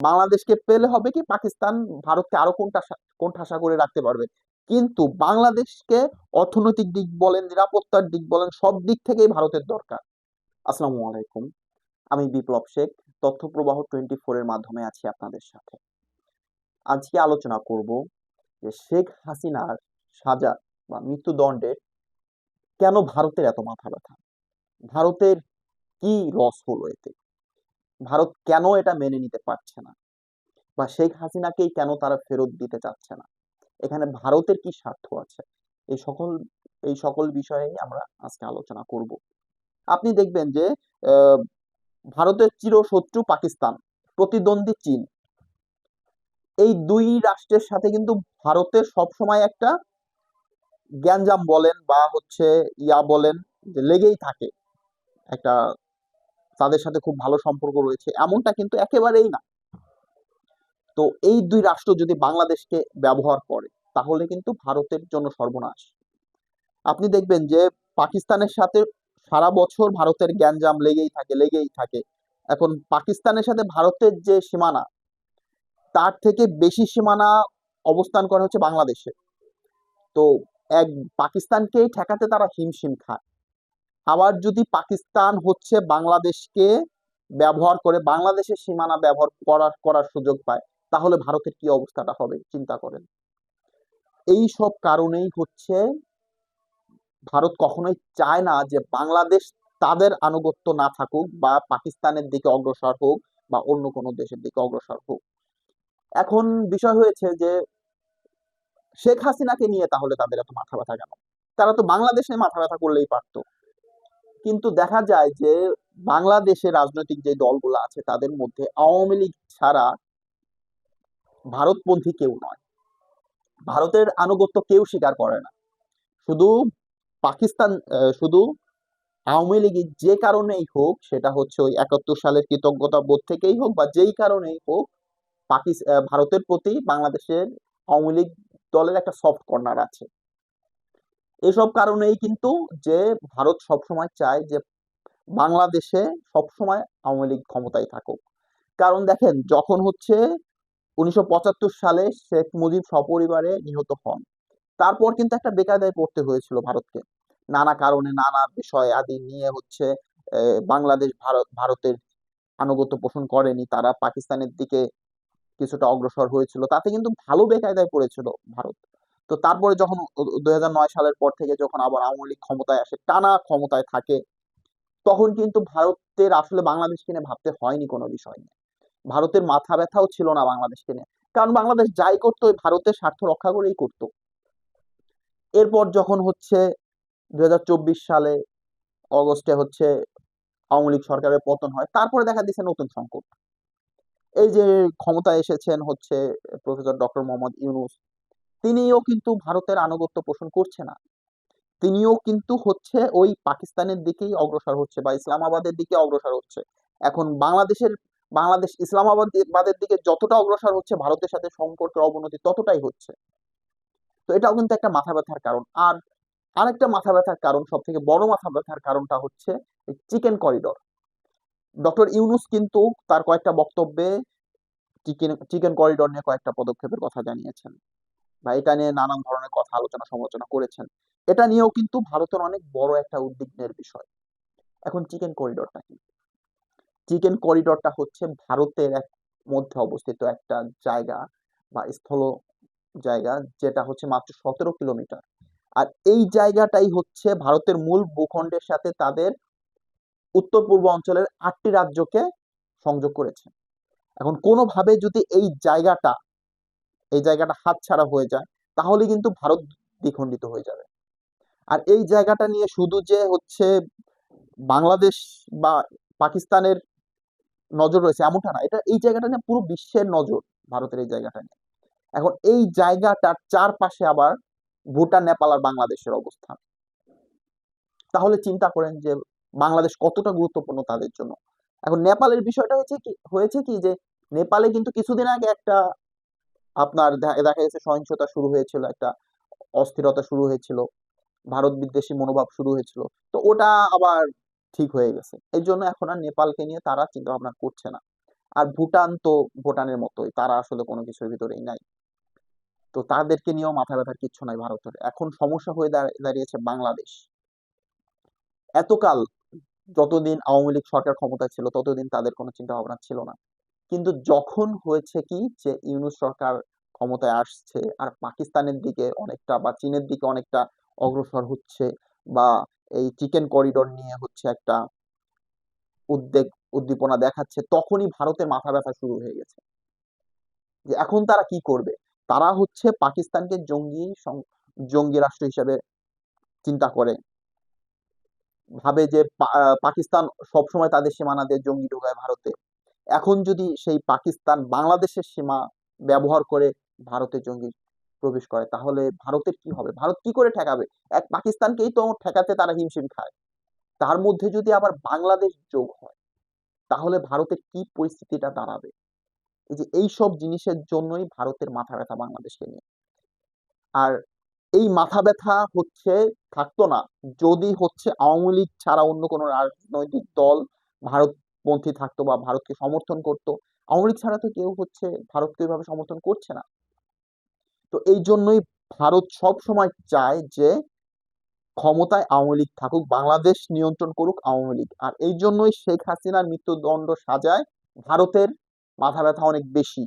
বাংলাদেশকে পেলে হবে কি পাকিস্তান ভারতকে আরও কোনটা কোণঠাসা করে রাখতে পারবে। কিন্তু বাংলাদেশকে অর্থনৈতিক দিক বলেন, নিরাপত্তার দিক বলেন, সব দিক থেকেই ভারতের দরকার। আসসালামু আলাইকুম। আমি বিপ্লব শেখ তথ্য প্রবাহ টোয়েন্টি ফোর এর মাধ্যমে আছি আপনাদের সাথে। আজকে আলোচনা করব যে শেখ হাসিনার সাজা বা মৃত্যুদণ্ডের কেন ভারতের এত মাথা ব্যথা? ভারতের কি লস হলো এতে? ভারত কেন এটা মেনে নিতে পারছে না? বা শেখ হাসিনাকেই কেন তারা ফেরত দিতে চাচ্ছে না? এখানে ভারতের কি স্বার্থ আছে? এই সকল এই সকল বিষয়ে আমরা আজকে আলোচনা করব। আপনি দেখবেন যে ভারতের চিরশত্রু পাকিস্তান, প্রতিদ্বন্দ্বী চীন। এই দুই রাষ্ট্রের সাথে কিন্তু ভারতের সবসময় একটা গ্যাঞ্জাম বলেন বা হচ্ছে ইয়া বলেন যে লেগেই থাকে। একটা তাদের সাথে খুব ভালো সম্পর্ক রয়েছে, এমনটা কিন্তু একেবারেই না। তো এই দুই রাষ্ট্র যদি বাংলাদেশকে ব্যবহার করে, তাহলে কিন্তু ভারতের জন্য সর্বনাশ। আপনি দেখবেন যে পাকিস্তানের সাথে সারা বছর ভারতের গ্যাঞ্জাম লেগেই থাকে লেগেই থাকে। এখন পাকিস্তানের সাথে ভারতের যে সীমানা, তার থেকে বেশি সীমানা অবস্থান করা হচ্ছে বাংলাদেশে তো এক পাকিস্তানকেই ঠেকাতে তারা হিমশিম খায়। আবার যদি পাকিস্তান হচ্ছে বাংলাদেশকে ব্যবহার করে, বাংলাদেশের সীমানা ব্যবহার করার করার সুযোগ পায়, তাহলে ভারতের কি অবস্থাটা হবে? চিন্তা করেন। এই সব কারণেই হচ্ছে ভারত কখনোই চায় না যে বাংলাদেশ তাদের আনুগত্য না থাকুক বা পাকিস্তানের দিকে অগ্রসর হোক বা অন্য কোনো দেশের দিকে অগ্রসর হোক। এখন বিষয় হয়েছে যে শেখ হাসিনাকে নিয়ে তাহলে তাদের এত মাথা ব্যথা কেন? তারা তো বাংলাদেশে মাথা ব্যথা করলেই পারতো। কিন্তু দেখা যায় যে বাংলাদেশে রাজনৈতিক যে দলগুলো আছে, তাদের মধ্যে আওয়ামী লীগ ছাড়া ভারতপন্থী কেউ নয়। ভারতের আনুগত্য কেউ স্বীকার করে না। শুধু পাকিস্তান শুধু আওয়ামী লীগ যে কারণেই হোক, সেটা হচ্ছে ওই একাত্তর সালের কৃতজ্ঞতা বোধ থেকেই হোক বা যেই কারণেই হোক পাকিস্তান ভারতের প্রতি বাংলাদেশের আওয়ামী লীগ দলের একটা সফট কর্নার আছে। এসব কারণেই কিন্তু যে ভারত সবসময় চায় যে বাংলাদেশে সবসময় আওয়ামী লীগ ক্ষমতায় থাকুক। কারণ দেখেন, যখন হচ্ছে উনিশশো পঁচাত্তর সালে শেখ মুজিব সপরিবারে নিহত হন, তারপর কিন্তু একটা বেকায়দায় পড়তে হয়েছিল ভারতকে। নানা কারণে নানা বিষয় আদি নিয়ে হচ্ছে বাংলাদেশ ভারত, ভারতের আনুগত্য পোষণ করেনি, তারা পাকিস্তানের দিকে কিছুটা অগ্রসর হয়েছিল। তাতে কিন্তু ভালো বেকায়দায় পড়েছিল ভারত। তো তারপরে যখন দুই হাজার নয় সালের পর থেকে যখন আবার আওয়ামী লীগ ক্ষমতায় আসে, টানা ক্ষমতায় থাকে, তখন কিন্তু ভারতের আসলে বাংলাদেশকে নিয়ে ভাবতে হয়নি কোনো বিষয় নিয়ে। ভারতের মাথা ব্যথাও ছিল না বাংলাদেশকে নিয়ে। কারণ বাংলাদেশ যাই করতো ভারতের স্বার্থ রক্ষা করেই করতো। এরপর যখন হচ্ছে দু হাজার চব্বিশ সালে অগস্টে হচ্ছে আওয়ামী লীগ সরকারের পতন হয়, তারপরে দেখা দিচ্ছে নতুন সংকট। এই যে ক্ষমতায় এসেছেন হচ্ছে প্রফেসর ডক্টর মোহাম্মদ ইউনুস তিনিও কিন্তু ভারতের আনুগত্য পোষণ করছে না। তিনিও কিন্তু হচ্ছে ওই পাকিস্তানের দিকেই অগ্রসর হচ্ছে বা ইসলামাবাদের দিকে অগ্রসর হচ্ছে। এখন বাংলাদেশের, বাংলাদেশ ইসলামাবাদের দিকে যতটা অগ্রসর হচ্ছে, ভারতের সাথে সম্পর্কের অবনতি ততটাই হচ্ছে। তো এটাও কিন্তু একটা মাথা ব্যথার কারণ। আর আরেকটা মাথা ব্যথার কারণ সব থেকে বড় মাথা ব্যথার কারণটা হচ্ছে চিকেন করিডর। ডক্টর ইউনুস কিন্তু তার কয়েকটা বক্তব্যে চিকেন চিকেন করিডর নিয়ে কয়েকটা পদক্ষেপের কথা জানিয়েছেন। বা এটা নিয়ে নানান ধরনের কথা আলোচনা সমালোচনা করেছেন। এটা নিয়েও কিন্তু ভারতের অনেক বড় একটা উদ্বিগ্নের বিষয়। এখন চিকেন করিডরটা কি? চিকেন করিডরটা হচ্ছে ভারতের এক মধ্যে অবস্থিত একটা জায়গা বা স্থল জায়গা যেটা হচ্ছে মাত্র সতেরো কিলোমিটার। আর এই জায়গাটাই হচ্ছে ভারতের মূল ভূখণ্ডের সাথে তাদের উত্তর পূর্ব অঞ্চলের আটটি রাজ্যকে সংযোগ করেছে। এখন কোনোভাবে যদি এই জায়গাটা এই জায়গাটা হাতছাড়া হয়ে যায়, তাহলে কিন্তু ভারত দ্বিখণ্ডিত হয়ে যাবে। আর এই জায়গাটা নিয়ে শুধু যে হচ্ছে বাংলাদেশ বা পাকিস্তানের নজর রয়েছে এমনটা না, এটা এই জায়গাটা নিয়ে পুরো বিশ্বের নজর ভারতের এই জায়গাটা নিয়ে। এখন এই জায়গাটার চারপাশে আবার ভুটান, নেপাল আর বাংলাদেশের অবস্থান। তাহলে চিন্তা করেন যে বাংলাদেশ কতটা গুরুত্বপূর্ণ তাদের জন্য। এখন নেপালের বিষয়টা হয়েছে কি হয়েছে কি যে নেপালে কিন্তু কিছুদিন আগে একটা আপনার দেখা গেছে সহিংসতা শুরু হয়েছিল, একটা অস্থিরতা শুরু হয়েছিল, ভারত বিদ্বেষী মনোভাব শুরু হয়েছিল, তো ওটা আবার ঠিক হয়ে গেছে। এই জন্য এখন আর নেপালকে নিয়ে তারা চিন্তা ভাবনা করছে না। আর ভুটান তো ভুটানের মতোই, তারা আসলে কোনো কিছুর ভিতরেই নাই। তো তাদেরকে নিয়েও মাথা ব্যথার কিচ্ছু নাই ভারতের। এখন সমস্যা হয়ে দাঁড়- দাঁড়িয়েছে বাংলাদেশ। এতকাল যতদিন আওয়ামী লীগ সরকার ক্ষমতায় ছিল, ততদিন তাদের কোনো চিন্তা ভাবনা ছিল না। কিন্তু যখন হয়েছে কি যে ইউনূস সরকার ক্ষমতায় আসছে আর পাকিস্তানের দিকে অনেকটা বা চীনের দিকে অনেকটা অগ্রসর হচ্ছে বা এই চিকেন করিডোর নিয়ে হচ্ছে একটা উদ্বেগ, উদ্দীপনা দেখাচ্ছে, তখনই ভারতের মাথা ব্যথা শুরু হয়ে গেছে। যে এখন তারা কি করবে? তারা হচ্ছে পাকিস্তানকে জঙ্গি জঙ্গি রাষ্ট্র হিসেবে চিন্তা করে। ভাবে যে পাকিস্তান সবসময় তাদের সীমানা দিয়ে জঙ্গি ঢোকায় ভারতে। এখন যদি সেই পাকিস্তান বাংলাদেশের সীমা ব্যবহার করে ভারতে জঙ্গি প্রবেশ করে, তাহলে ভারতের কি হবে? ভারত কি করে ঠেকাবে? এক পাকিস্তানকেই তো ঠেকাতে তারা হিমশিম খায়। তার মধ্যে যদি আবার বাংলাদেশ যোগ হয়, তাহলে ভারতের কি পরিস্থিতিটা দাঁড়াবে? এই যে এই সব জিনিসের জন্যই ভারতের মাথা ব্যথা বাংলাদেশকে নিয়ে। আর এই মাথা ব্যথা হচ্ছে, থাকতো না। যদি হচ্ছে আওয়ামী লীগ ছাড়া অন্য কোনো রাজনৈতিক দল ভারতপন্থী থাকতো বা ভারতকে সমর্থন করতো। আওয়ামী লীগ ছাড়া তো কেউ হচ্ছে ভারতকে এভাবে সমর্থন করছে না। তো এই জন্যই ভারত সব সময় চায় যে ক্ষমতায় আওয়ামী লীগ থাকুক, বাংলাদেশ নিয়ন্ত্রণ করুক আওয়ামী লীগ। আর এই জন্যই শেখ হাসিনার মৃত্যুদণ্ড সাজায় ভারতের মাথা ব্যথা অনেক বেশি।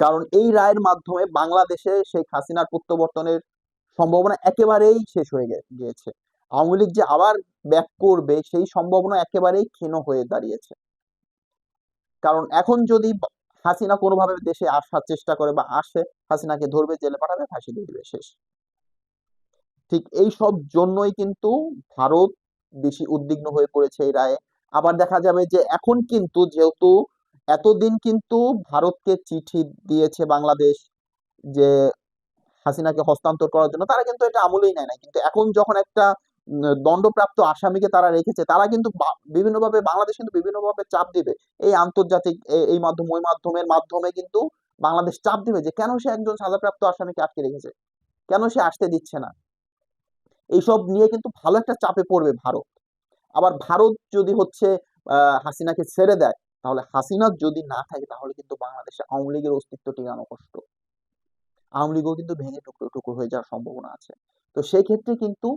কারণ এই রায়ের মাধ্যমে বাংলাদেশে শেখ হাসিনার প্রত্যাবর্তনের সম্ভাবনা একেবারেই শেষ হয়ে গিয়েছে। আওয়ামী লীগ যে আবার ব্যাক করবে, সেই সম্ভাবনা একেবারেই ক্ষীণ হয়ে দাঁড়িয়েছে। কারণ এখন যদি হাসিনা কোনোভাবে দেশে আসার চেষ্টা করে বা আসে, হাসিনাকে ধরবে, জেলে পাঠাবে, ফাঁসি দিয়ে দিবে, শেষ। ঠিক এই সব জন্যই কিন্তু ভারত বেশি উদ্বিগ্ন হয়ে পড়েছে এই রায়ে। আবার দেখা যাবে যে এখন কিন্তু যেহেতু এতদিন কিন্তু ভারতকে চিঠি দিয়েছে বাংলাদেশ যে হাসিনাকে হস্তান্তর করার জন্য, তারা কিন্তু এটা আমলেই নেয় না কিন্তু এখন যখন একটা দণ্ডপ্রাপ্ত আসামিকে তারা রেখেছে। তারা কিন্তু বিভিন্নভাবে, বাংলাদেশ কিন্তু বিভিন্নভাবে চাপ দিবে। এই আন্তর্জাতিক এই মাধ্যম, ওই মাধ্যমের মাধ্যমে কিন্তু বাংলাদেশ চাপ দিবে যে, কেন সে একজন সাজাপ্রাপ্ত আসামিকে আটকে রেখেছে? কেন সে আসতে দিচ্ছে না? এইসব নিয়ে কিন্তু ভালো একটা চাপে পড়বে ভারত। আবার ভারত যদি হচ্ছে হাসিনাকে ছেড়ে দেয়, তাহলে হাসিনা যদি না থাকে, তাহলে কিন্তু বাংলাদেশে আওয়ামী লীগের অস্তিত্ব টিকানো কষ্ট আওয়ামী লীগও কিন্তু ভেঙে টুকরো টুকরো হয়ে যাওয়ার সম্ভাবনা আছে। তো সেই ক্ষেত্রে কিন্তু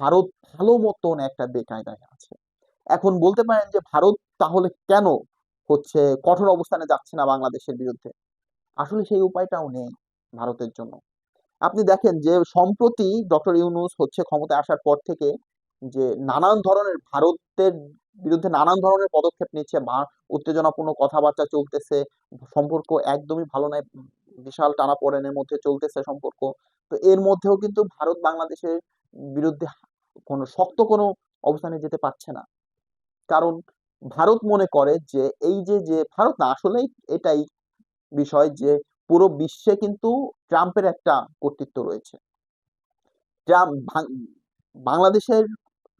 ভারত ভালো মতন একটা বেকায়দায় আছে। এখন বলতে পারেন যে ভারত তাহলে কেন হচ্ছে কঠোর অবস্থানে যাচ্ছে না বাংলাদেশের বিরুদ্ধে? আসলে সেই উপায়টাও নেই ভারতের জন্য। আপনি দেখেন যে সম্প্রতি ডক্টর ইউনূস হচ্ছে ক্ষমতায় আসার পর থেকে যে নানান ধরনের ভারতের বিরুদ্ধে নানান ধরনের পদক্ষেপ নিচ্ছে বা উত্তেজনাপূর্ণ কথাবার্তা চলতেছে, সম্পর্ক একদমই ভালো নয়, বিশাল টানাপোড়েনের মধ্যে চলতেছে সম্পর্ক। তো এর মধ্যেও কিন্তু ভারত বাংলাদেশের বিরুদ্ধে কোনো শক্ত কোনো অবস্থানে যেতে পারছে না। কারণ ভারত মনে করে যে, এই যে যে ভারত না, আসলেই এটাই বিষয় যে, পুরো বিশ্বে কিন্তু ট্রাম্পের একটা কর্তৃত্ব রয়েছে। ট্রাম্প বাংলাদেশের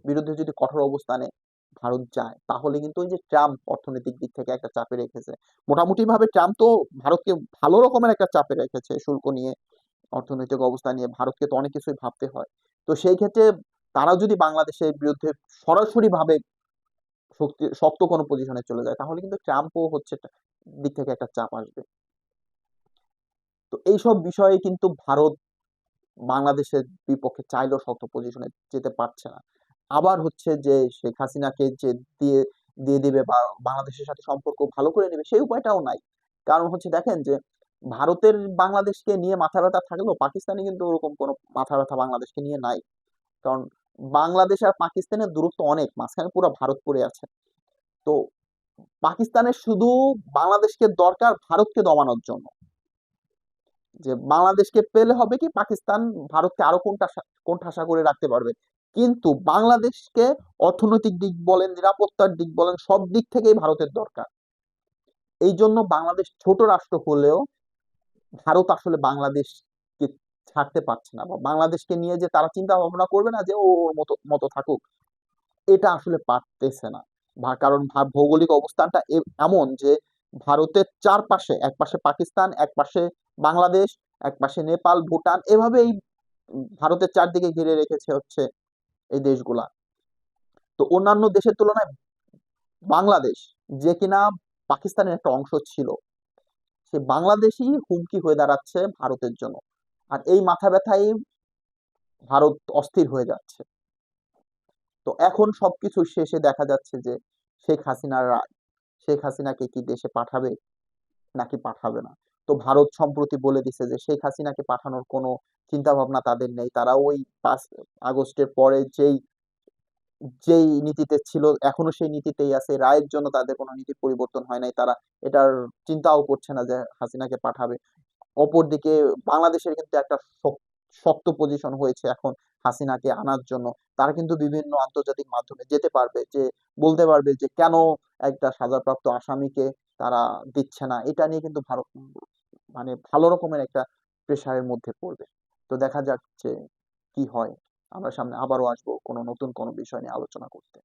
বিরুদ্ধে যদি কঠোর অবস্থানে ভারত যায়, তাহলে কিন্তু ওই যে ট্রাম্প অর্থনৈতিক দিক থেকে একটা চাপে রেখেছে। মোটামুটি ভাবে ট্রাম্প তো ভারতকে ভালো রকমের একটা চাপে রেখেছে, শুল্ক নিয়ে, অর্থনৈতিক অবস্থা নিয়ে। ভারতকে তো অনেক কিছুই ভাবতে হয়। তো সেই ক্ষেত্রে তারা যদি বাংলাদেশের বিরুদ্ধে সরাসরি ভাবে শক্তি, শক্ত কোনো পজিশনে চলে যায়, তাহলে কিন্তু ট্রাম্পও হচ্ছে দিক থেকে একটা চাপ আসবে। তো এইসব বিষয়ে কিন্তু ভারত বাংলাদেশের বিপক্ষে চাইলেও শক্ত পজিশনে যেতে পারছে না। আবার হচ্ছে যে শেখ হাসিনাকে যে দিয়ে দিয়ে দিবে বা বাংলাদেশের সাথে সম্পর্ক ভালো করে নেবে, সেই উপায়টাও নাই। কারণ হচ্ছে দেখেন যে ভারতের বাংলাদেশকে নিয়ে মাথা ব্যথা থাকলেও পাকিস্তানে কিন্তু ওরকম কোনো মাথা ব্যথা বাংলাদেশকে নিয়ে নাই। কারণ বাংলাদেশ আর পাকিস্তানের দূরত্ব অনেক, মাঝখানে পুরো ভারত পড়ে আছে। তো পাকিস্তানের শুধু বাংলাদেশকে দরকার ভারতকে দমানোর জন্য। যে বাংলাদেশকে পেলে হবে কি পাকিস্তান ভারতকে আরও কোনটা কোণঠাসা করে রাখতে পারবে। কিন্তু বাংলাদেশকে অর্থনৈতিক দিক বলেন, নিরাপত্তার দিক বলেন, সব দিক থেকেই ভারতের দরকার। এই জন্য বাংলাদেশ ছোট রাষ্ট্র হলেও ভারত আসলে বাংলাদেশকে ছাড়তে পারছে না বা বাংলাদেশকে নিয়ে যে তারা চিন্তা ভাবনা করবে না যে ওর মতো মতো থাকুক, এটা আসলে পারতেছে না। কারণ ভৌগোলিক অবস্থানটা এমন যে ভারতের চারপাশে এক পাশে পাকিস্তান এক পাশে বাংলাদেশ এক পাশে নেপাল, ভুটান, এভাবে এই ভারতের চারদিকে ঘিরে রেখেছে হচ্ছে এই দেশগুলা। তো অন্যান্য দেশের তুলনায় বাংলাদেশ যে কিনা পাকিস্তানের একটা অংশ ছিল সে বাংলাদেশই হুমকি হয়ে দাঁড়াচ্ছে ভারতের জন্য। আর এই মাথা ব্যথায় ভারত অস্থির হয়ে যাচ্ছে। তো এখন সবকিছু শেষে দেখা যাচ্ছে যে শেখ হাসিনার শেখ হাসিনাকে কি দেশে পাঠাবে নাকি পাঠাবে না? তো ভারত সম্প্রতি বলে দিছে যে শেখ হাসিনাকে পাঠানোর কোনো চিন্তা ভাবনা তাদের নেই। তারা ওই পাঁচ আগস্টের পরে যেই যেই নীতিতে ছিল, এখনও সেই নীতিতেই আছে। রায়ের জন্য তাদের কোনো নীতি পরিবর্তন হয় নাই। তারা এটার চিন্তাও করছে না যে হাসিনাকে পাঠাবে। অপরদিকে বাংলাদেশের কিন্তু একটা শক্ত পজিশন হয়েছে এখন হাসিনাকে আনার জন্য। তারা কিন্তু বিভিন্ন আন্তর্জাতিক মাধ্যমে যেতে পারবে যে, বলতে পারবে যে, কেন একটা সাজাপ্রাপ্ত আসামিকে তারা দিচ্ছে না? এটা নিয়ে কিন্তু ভারত মানে ভালো রকমের একটা প্রেশারের মধ্যে পড়বে। তো দেখা যাক যে কি হয়। আমরা সামনে আবারও আসব কোনো নতুন কোনো বিষয় নিয়ে আলোচনা করতে।